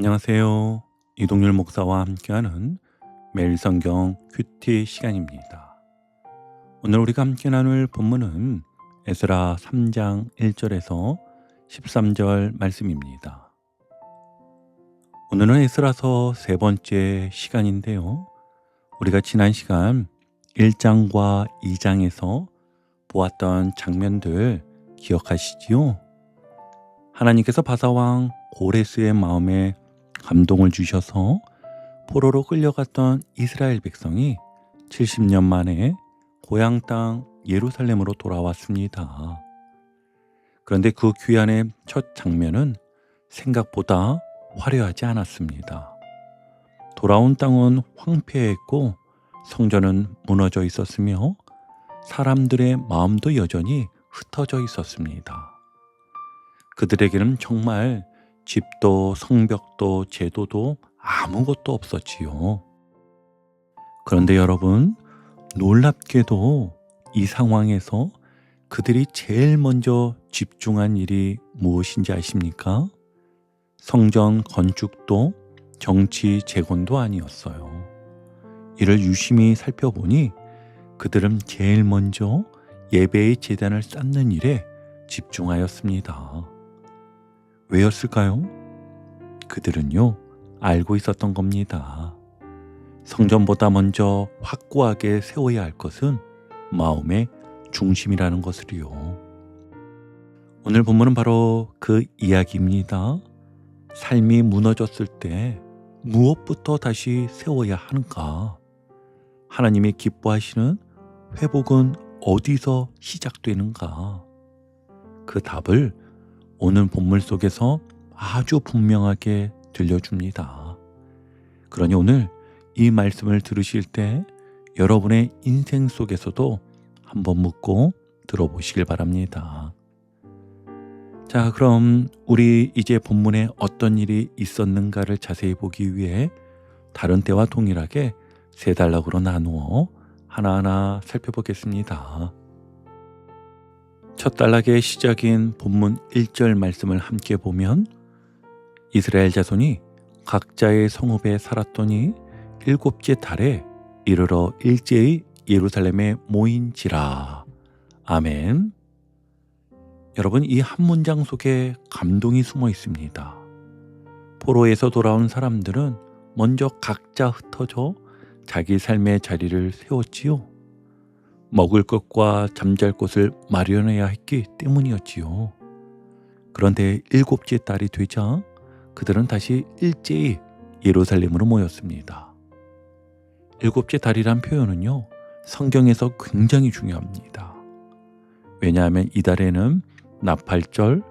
안녕하세요. 이동률 목사와 함께하는 매일 성경 큐티 시간입니다. 오늘 우리가 함께 나눌 본문은 에스라 3장 1절에서 13절 말씀입니다. 오늘은 에스라서 세 번째 시간인데요. 우리가 지난 시간 1장과 2장에서 보았던 장면들 기억하시지요? 하나님께서 바사왕 고레스의 마음에 감동을 주셔서 포로로 끌려갔던 이스라엘 백성이 70년 만에 고향 땅 예루살렘으로 돌아왔습니다. 그런데 그 귀환의 첫 장면은 생각보다 화려하지 않았습니다. 돌아온 땅은 황폐했고 성전은 무너져 있었으며 사람들의 마음도 여전히 흩어져 있었습니다. 그들에게는 정말 집도 성벽도 제도도 아무것도 없었지요. 그런데 여러분, 놀랍게도 이 상황에서 그들이 제일 먼저 집중한 일이 무엇인지 아십니까? 성전 건축도 정치 재건도 아니었어요. 이를 유심히 살펴보니 그들은 제일 먼저 예배의 재단을 쌓는 일에 집중하였습니다. 왜였을까요? 그들은요, 알고 있었던 겁니다. 성전보다 먼저 확고하게 세워야 할 것은 마음의 중심이라는 것을요. 오늘 본문은 바로 그 이야기입니다. 삶이 무너졌을 때 무엇부터 다시 세워야 하는가? 하나님이 기뻐하시는 회복은 어디서 시작되는가? 그 답을 오늘 본문 속에서 아주 분명하게 들려줍니다. 그러니 오늘 이 말씀을 들으실 때 여러분의 인생 속에서도 한번 묻고 들어보시길 바랍니다. 자, 그럼 우리 이제 본문에 어떤 일이 있었는가를 자세히 보기 위해 다른 때와 동일하게 세 단락으로 나누어 하나하나 살펴보겠습니다. 첫 단락의 시작인 본문 1절 말씀을 함께 보면 이스라엘 자손이 각자의 성읍에 살았더니 일곱째 달에 이르러 일제히 예루살렘에 모인지라. 아멘. 여러분, 이 한 문장 속에 감동이 숨어 있습니다. 포로에서 돌아온 사람들은 먼저 각자 흩어져 자기 삶의 자리를 세웠지요. 먹을 것과 잠잘 곳을 마련해야 했기 때문이었지요. 그런데 일곱째 달이 되자 그들은 다시 일제히 예루살렘으로 모였습니다. 일곱째 달이란 표현은요, 성경에서 굉장히 중요합니다. 왜냐하면 이 달에는 나팔절,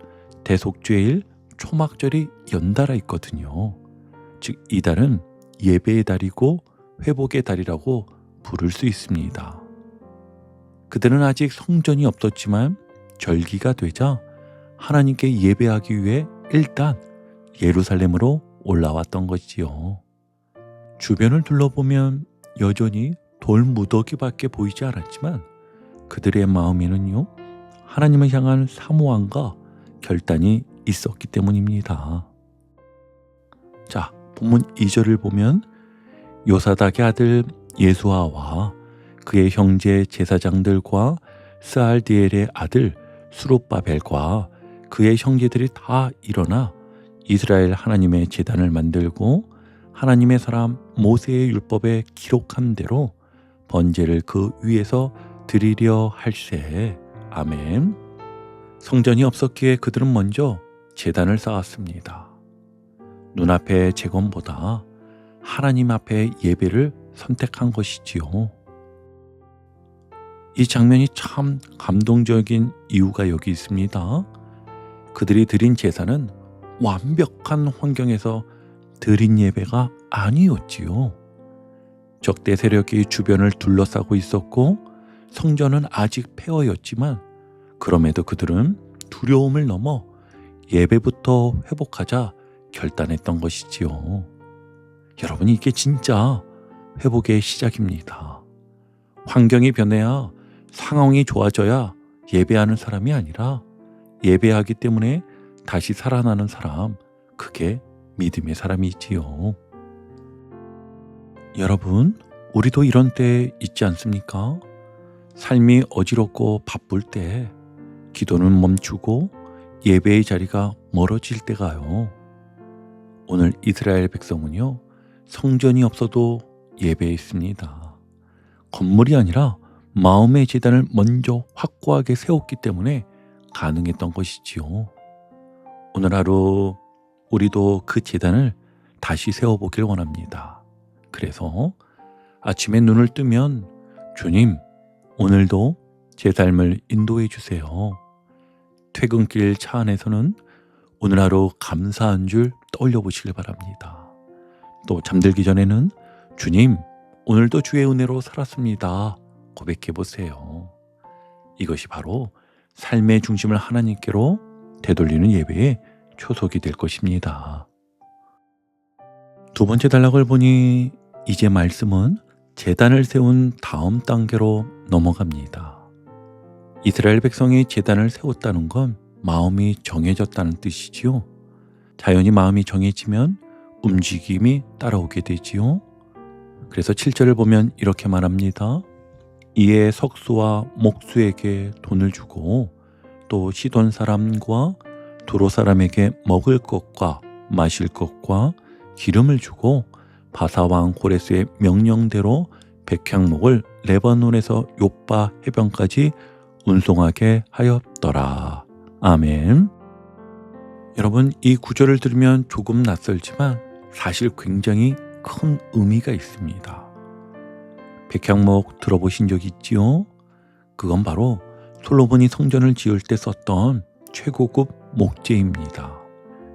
대속죄일, 초막절이 연달아 있거든요. 즉, 이 달은 예배의 달이고 회복의 달이라고 부를 수 있습니다. 그들은 아직 성전이 없었지만 절기가 되자 하나님께 예배하기 위해 일단 예루살렘으로 올라왔던 것이지요. 주변을 둘러보면 여전히 돌 무더기밖에 보이지 않았지만 그들의 마음에는요 하나님을 향한 사모함과 결단이 있었기 때문입니다. 자, 본문 2절을 보면 요사닥의 아들 예수아와 그의 형제 제사장들과 스알디엘의 아들 수룹바벨과 그의 형제들이 다 일어나 이스라엘 하나님의 제단을 만들고 하나님의 사람 모세의 율법에 기록한 대로 번제를 그 위에서 드리려 할세. 아멘. 성전이 없었기에 그들은 먼저 제단을 쌓았습니다. 눈앞의 재건보다 하나님 앞에 예배를 선택한 것이지요. 이 장면이 참 감동적인 이유가 여기 있습니다. 그들이 드린 제사는 완벽한 환경에서 드린 예배가 아니었지요. 적대 세력이 주변을 둘러싸고 있었고 성전은 아직 폐허였지만 그럼에도 그들은 두려움을 넘어 예배부터 회복하자 결단했던 것이지요. 여러분 이게 진짜 회복의 시작입니다. 환경이 변해야 상황이 좋아져야 예배하는 사람이 아니라 예배하기 때문에 다시 살아나는 사람, 그게 믿음의 사람이지요. 여러분, 우리도 이런 때 있지 않습니까? 삶이 어지럽고 바쁠 때 기도는 멈추고 예배의 자리가 멀어질 때가요. 오늘 이스라엘 백성은요, 성전이 없어도 예배했습니다. 건물이 아니라 마음의 재단을 먼저 확고하게 세웠기 때문에 가능했던 것이지요. 오늘 하루 우리도 그 재단을 다시 세워보길 원합니다. 그래서 아침에 눈을 뜨면 주님, 오늘도 제 삶을 인도해 주세요. 퇴근길 차 안에서는 오늘 하루 감사한 줄 떠올려 보시길 바랍니다. 또 잠들기 전에는 주님, 오늘도 주의 은혜로 살았습니다. 고백해 보세요. 이것이 바로 삶의 중심을 하나님께로 되돌리는 예배의 초석이 될 것입니다. 두 번째 단락을 보니 이제 말씀은 재단을 세운 다음 단계로 넘어갑니다. 이스라엘 백성이 재단을 세웠다는 건 마음이 정해졌다는 뜻이지요. 자연히 마음이 정해지면 움직임이 따라오게 되지요. 그래서 7절을 보면 이렇게 말합니다. 이에 석수와 목수에게 돈을 주고 또 시돈 사람과 도로 사람에게 먹을 것과 마실 것과 기름을 주고 바사왕 고레스의 명령대로 백향목을 레바논에서 요빠 해변까지 운송하게 하였더라. 아멘. 여러분, 이 구절을 들으면 조금 낯설지만 사실 굉장히 큰 의미가 있습니다. 백향목 들어보신 적 있지요? 그건 바로 솔로몬이 성전을 지을 때 썼던 최고급 목재입니다.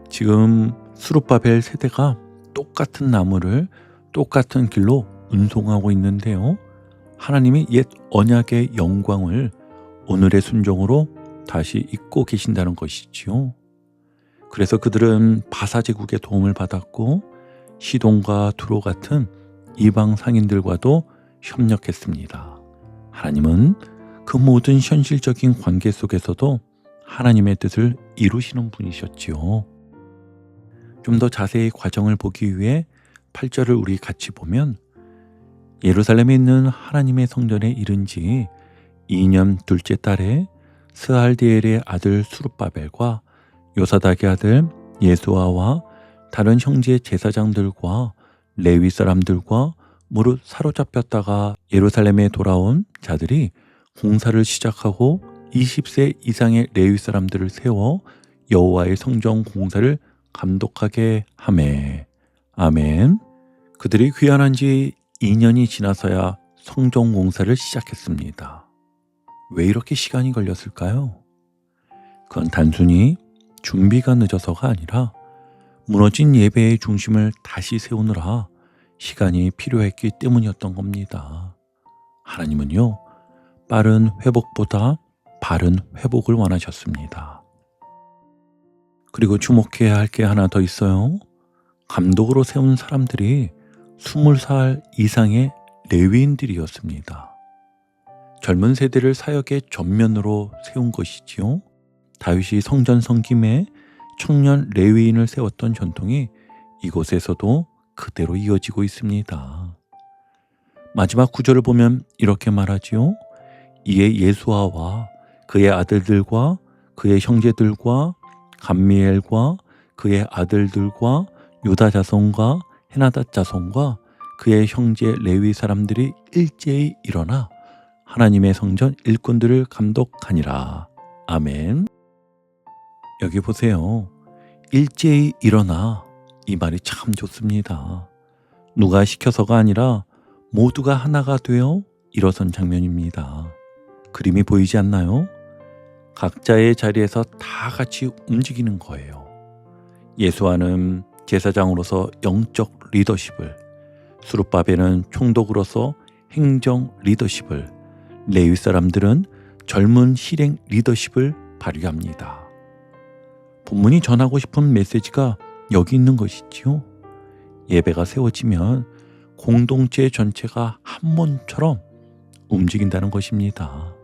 지금 수르바벨 세대가 똑같은 나무를 똑같은 길로 운송하고 있는데요. 하나님이 옛 언약의 영광을 오늘의 순종으로 다시 잊고 계신다는 것이지요. 그래서 그들은 바사 제국의 도움을 받았고 시돈과 두로 같은 이방 상인들과도 협력했습니다. 하나님은 그 모든 현실적인 관계 속에서도 하나님의 뜻을 이루시는 분이셨지요. 좀 더 자세히 과정을 보기 위해 8절을 우리 같이 보면 예루살렘에 있는 하나님의 성전에 이른 지 2년 둘째 달에 스알디엘의 아들 수르바벨과 요사닥의 아들 예수아와 다른 형제 제사장들과 레위 사람들과 무릇 사로잡혔다가 예루살렘에 돌아온 자들이 공사를 시작하고 20세 이상의 레위 사람들을 세워 여호와의 성전 공사를 감독하게 하매 아멘. 그들이 귀환한 지 2년이 지나서야 성전 공사를 시작했습니다. 왜 이렇게 시간이 걸렸을까요? 그건 단순히 준비가 늦어서가 아니라 무너진 예배의 중심을 다시 세우느라 시간이 필요했기 때문이었던 겁니다. 하나님은요, 빠른 회복보다 바른 회복을 원하셨습니다. 그리고 주목해야 할 게 하나 더 있어요. 감독으로 세운 사람들이 20살 이상의 레위인들이었습니다. 젊은 세대를 사역의 전면으로 세운 것이지요. 다윗이 성전 성김에 청년 레위인을 세웠던 전통이 이곳에서도 그대로 이어지고 있습니다. 마지막 구절을 보면 이렇게 말하지요. 이에 예수아와 그의 아들들과 그의 형제들과 감미엘과 그의 아들들과 유다 자손과 헤나다 자손과 그의 형제 레위 사람들이 일제히 일어나 하나님의 성전 일꾼들을 감독하니라. 아멘. 여기 보세요. 일제히 일어나. 이 말이 참 좋습니다. 누가 시켜서가 아니라 모두가 하나가 되어 일어선 장면입니다. 그림이 보이지 않나요? 각자의 자리에서 다 같이 움직이는 거예요. 예수와는 제사장으로서 영적 리더십을, 수르바벨은 총독으로서 행정 리더십을, 레위 사람들은 젊은 실행 리더십을 발휘합니다. 본문이 전하고 싶은 메시지가 여기 있는 것이지요. 예배가 세워지면 공동체 전체가 한 몸처럼 움직인다는 것입니다.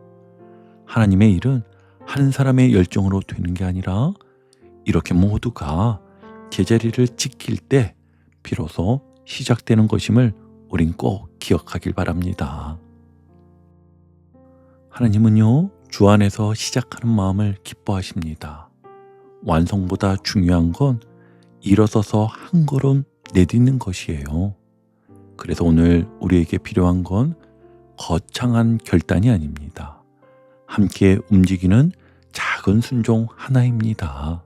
하나님의 일은 한 사람의 열정으로 되는 게 아니라 이렇게 모두가 제자리를 지킬 때 비로소 시작되는 것임을 우린 꼭 기억하길 바랍니다. 하나님은요, 주 안에서 시작하는 마음을 기뻐하십니다. 완성보다 중요한 건 일어서서 한 걸음 내딛는 것이에요. 그래서 오늘 우리에게 필요한 건 거창한 결단이 아닙니다. 함께 움직이는 작은 순종 하나입니다.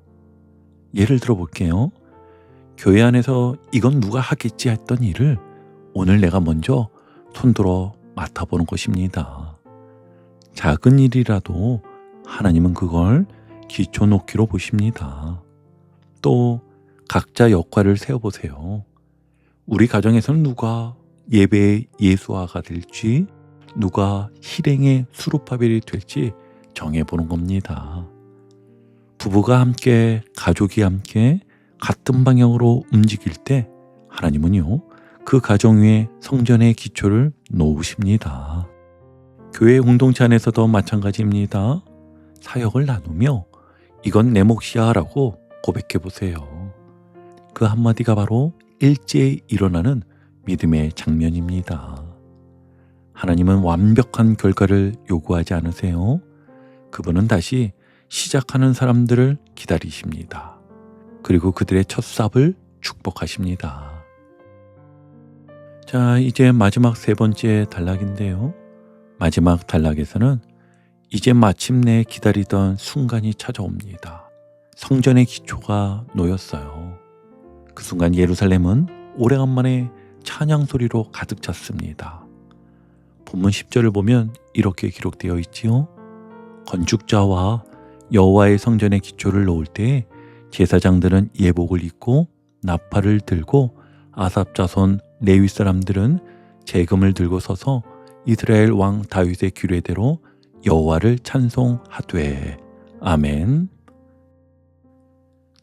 예를 들어 볼게요. 교회 안에서 이건 누가 하겠지 했던 일을 오늘 내가 먼저 손들어 맡아보는 것입니다. 작은 일이라도 하나님은 그걸 기초 놓기로 보십니다. 또 각자 역할을 세워보세요. 우리 가정에서는 누가 예배의 예수화가 될지, 누가 실행의 수루파벨이 될지 정해보는 겁니다. 부부가 함께, 가족이 함께 같은 방향으로 움직일 때 하나님은요, 그 가정 위에 성전의 기초를 놓으십니다. 교회 공동체 안에서도 마찬가지입니다. 사역을 나누며 이건 내 몫이야 라고 고백해 보세요. 그 한마디가 바로 일제히 일어나는 믿음의 장면입니다. 하나님은 완벽한 결과를 요구하지 않으세요. 그분은 다시 시작하는 사람들을 기다리십니다. 그리고 그들의 첫 삽을 축복하십니다. 자, 이제 마지막 세 번째 단락인데요. 마지막 단락에서는 이제 마침내 기다리던 순간이 찾아옵니다. 성전의 기초가 놓였어요. 그 순간 예루살렘은 오래간만에 찬양 소리로 가득 찼습니다. 본문 10절을 보면 이렇게 기록되어 있지요. 건축자와 여호와의 성전의 기초를 놓을 때 제사장들은 예복을 입고 나팔을 들고 아삽 자손 레위 사람들은 재금을 들고 서서 이스라엘 왕 다윗의 규례대로 여호와를 찬송하되 아멘.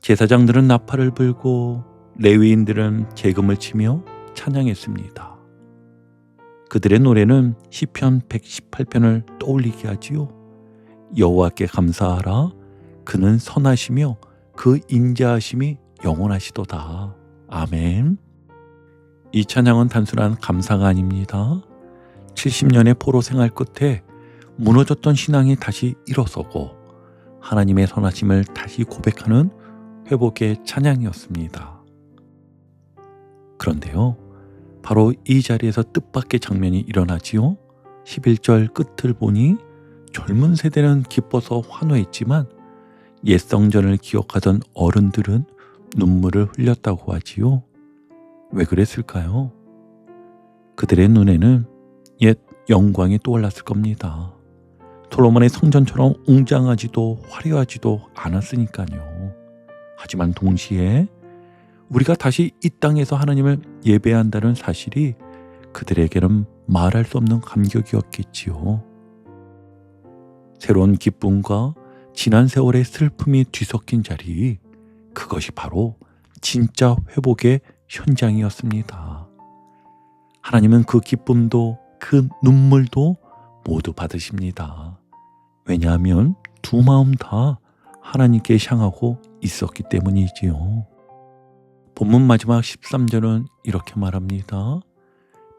제사장들은 나팔을 불고 레위인들은 재금을 치며 찬양했습니다. 그들의 노래는 시편 118편을 떠올리게 하지요. 여호와께 감사하라 그는 선하시며 그 인자하심이 영원하시도다. 아멘. 이 찬양은 단순한 감사가 아닙니다. 70년의 포로 생활 끝에 무너졌던 신앙이 다시 일어서고 하나님의 선하심을 다시 고백하는 회복의 찬양이었습니다. 그런데요, 바로 이 자리에서 뜻밖의 장면이 일어나지요. 11절 끝을 보니 젊은 세대는 기뻐서 환호했지만 옛 성전을 기억하던 어른들은 눈물을 흘렸다고 하지요. 왜 그랬을까요? 그들의 눈에는 옛 영광이 떠올랐을 겁니다. 솔로몬의 성전처럼 웅장하지도 화려하지도 않았으니까요. 하지만 동시에 우리가 다시 이 땅에서 하나님을 예배한다는 사실이 그들에게는 말할 수 없는 감격이었겠지요. 새로운 기쁨과 지난 세월의 슬픔이 뒤섞인 자리, 그것이 바로 진짜 회복의 현장이었습니다. 하나님은 그 기쁨도 그 눈물도 모두 받으십니다. 왜냐하면 두 마음 다 하나님께 향하고 있었기 때문이지요. 본문 마지막 13절은 이렇게 말합니다.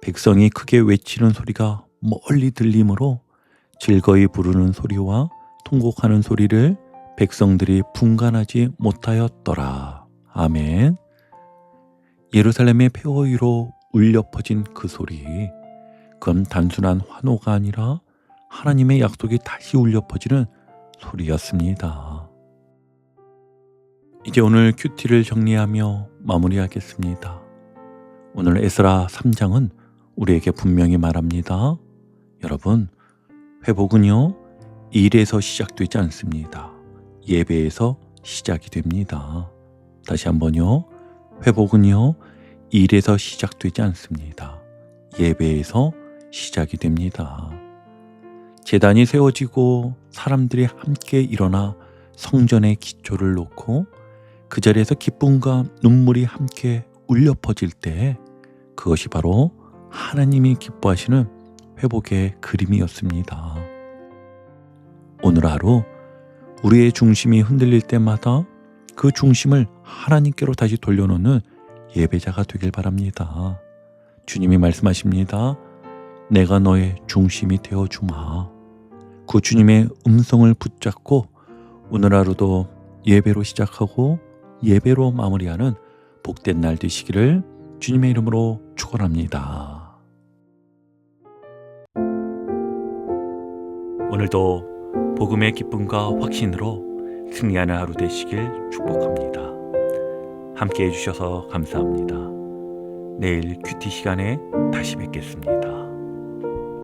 백성이 크게 외치는 소리가 멀리 들리므로 즐거이 부르는 소리와 통곡하는 소리를 백성들이 분간하지 못하였더라. 아멘. 예루살렘의 폐허 위로 울려 퍼진 그 소리. 그건 단순한 환호가 아니라 하나님의 약속이 다시 울려 퍼지는 소리였습니다. 이제 오늘 큐티를 정리하며 마무리하겠습니다. 오늘 에스라 3장은 우리에게 분명히 말합니다. 여러분, 회복은요, 일에서 시작되지 않습니다. 예배에서 시작이 됩니다. 다시 한번요. 회복은요, 일에서 시작되지 않습니다. 예배에서 시작이 됩니다. 재단이 세워지고 사람들이 함께 일어나 성전의 기초를 놓고 그 자리에서 기쁨과 눈물이 함께 울려 퍼질 때 그것이 바로 하나님이 기뻐하시는 회복의 그림이었습니다. 오늘 하루 우리의 중심이 흔들릴 때마다 그 중심을 하나님께로 다시 돌려놓는 예배자가 되길 바랍니다. 주님이 말씀하십니다. 내가 너의 중심이 되어 주마. 그 주님의 음성을 붙잡고 오늘 하루도 예배로 시작하고 예배로 마무리하는 복된 날 되시기를 주님의 이름으로 축원합니다. 오늘도 복음의 기쁨과 확신으로 승리하는 하루 되시길 축복합니다. 함께 해주셔서 감사합니다. 내일 큐티 시간에 다시 뵙겠습니다.